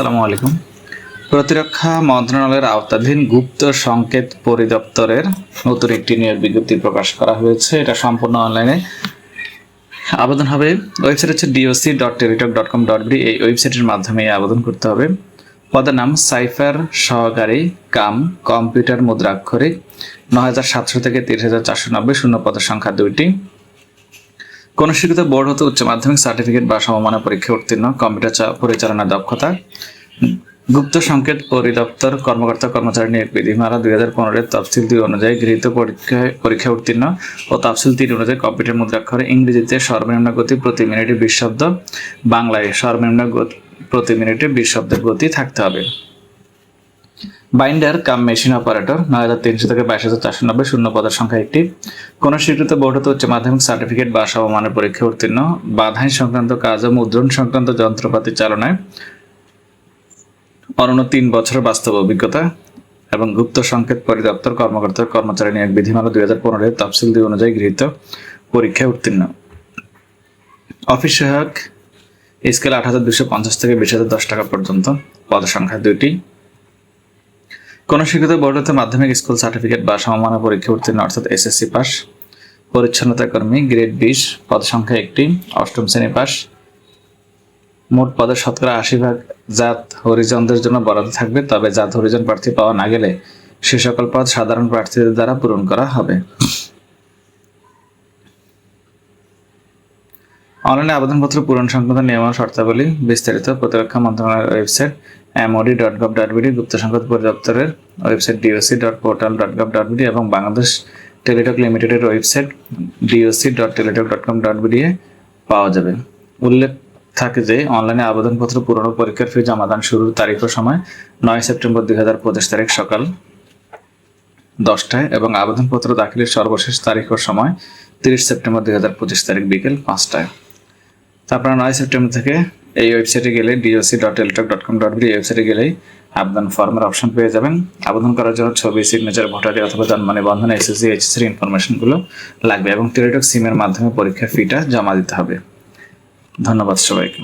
আসসালামু আলাইকুম। প্রতিরক্ষা মন্ত্রণালয়ের আওতাধীন গুপ্ত সংকেত পরিদপ্তরের নতুন একটি নিয়োগ বিজ্ঞপ্তি প্রকাশ করা হয়েছে। এটা সম্পূর্ণ অনলাইনে। আবেদন হবে ওয়েবসাইট হচ্ছে DOC dot Teletalk dot com dot B এই ওয়েবসাইটের মাধ্যমে আবেদন করতে হবে। পদের নাম সাইফার সহকারী কাম কম্পিউটার মুদ্রাক্ষরিক, নয় হাজার সাতশো থেকে তিরিশ হাজার চারশো নব্বই শূন্য পদের সংখ্যা দুইটি। কোন স্বীকৃত বোর্ড হতে উচ্চ মাধ্যমিক সার্টিফিকেট বা সমমানের পরীক্ষা উত্তীর্ণ, কম্পিউটার পরিচালনার দক্ষতা, গুপ্ত সংকেত পরিদপ্তর কর্মকর্তা কর্মচারী নিয়োগ বিধিমালা দুই হাজার পনেরোর তফসিল দুই অনুযায়ী গৃহীত পরীক্ষায় পরীক্ষা উত্তীর্ণ ও তফসিল তিন অনুযায়ী কম্পিউটার মুদ্রাক্ষরে, ইংরেজিতে সর্বনিম্ন গতি প্রতি মিনিটে বিশ শব্দ, বাংলায় সর্বনিম্ন প্রতি মিনিটে বিশ শব্দের গতি থাকতে হবে। বাইন্ডার কাম মেশিন অপারেটর, নয় হাজার তিনশো থেকে বাইশ হাজার চারশো নব্বই শূন্য পদের সংখ্যা একটি। কোন স্বীকৃত বোর্ড হতে উচ্চ মাধ্যমিক সার্টিফিকেট বা সমমানের পরীক্ষা উত্তীর্ণ। বাধাই সংক্রান্ত কাজ ও মুদ্রণ সংক্রান্ত যন্ত্রপাতি চালনায় অনন্য তিন বছরের বাস্তব অভিজ্ঞতা এবং গুপ্ত সংকেত পরিদপ্তর, কর্মকর্তার, কর্মচারী নিয়োগ বিধিমালা দুই হাজার পনেরোর তফসিল দুই অনুযায়ী গৃহীত পরীক্ষায় উত্তীর্ণ। অফিস সহায়ক, স্কেল আট হাজার দুশো পঞ্চাশ থেকে বিশ হাজার দশ টাকা পর্যন্ত। পদ সংখ্যা দুইটি। কোন স্বীকৃত বোর্ড হতে মাধ্যমিক স্কুল সার্টিফিকেট বা সমমানের পরীক্ষা উত্তীর্ণ, অর্থাৎ এসএসসি পাস পরিচ্ছন্নতা কর্মী গ্রেড বিশ, পদ সংখ্যা একটি, অষ্টম শ্রেণি পাস মোট পদের শতকরা আশি ভাগ জাত হরিজনদের জন্য বরাদ্দ থাকবে, তবে জাত হরিজন প্রার্থী পাওয়া না গেলে সে সকল পদ সাধারণ প্রার্থীদের দ্বারা পূরণ করা হবে। অনলাইনে আবেদনপত্র পূরণ সংক্রান্ত নিয়ম শর্তাবলী বিস্তারিত প্রতিরক্ষা মন্ত্রণালয়ের website MOD dot gov dot BD গুপ্ত সংবাদ পরিদপ্তরের website DOC dot portal dot gov dot BD এবং বাংলাদেশ টেলিটক লিমিটেডের website DOC dot Teletalk dot com dot BD পাওয়া যাবে। উল্লেখ থাকে যে, অনলাইনে আবেদনপত্র পূরণ ও পরীক্ষার ফি জমাদান শুরুর তারিখ ও সময় নয় সেপ্টেম্বর দুই হাজার পঁচিশ তারিখ সকাল দশটায় এবং আবেদনপত্র দাখিলের সর্বশেষ তারিখ ও সময় তিরিশ সেপ্টেম্বর দুই হাজার পঁচিশ তারিখ বিকেল পাঁচটায়। তারপরে নয় সেপ্টেম্বর থেকে এই ওয়েবসাইটে গেলে ডিওসি ডট এলটক ডট কম ডট এই ওয়েবসাইটে গেলেই আবেদন ফর্মের অপশন পেয়ে যাবেন। আবেদন করার জন্য ছবি সিগনেচার ভোটারি অথবা জন্ম নিবন্ধন এসএসসি এইচএসসির ইনফরমেশনগুলো লাগবে এবং টেলিটক সিমের মাধ্যমে পরীক্ষার ফিটা জমা দিতে হবে। ধন্যবাদ সবাইকে।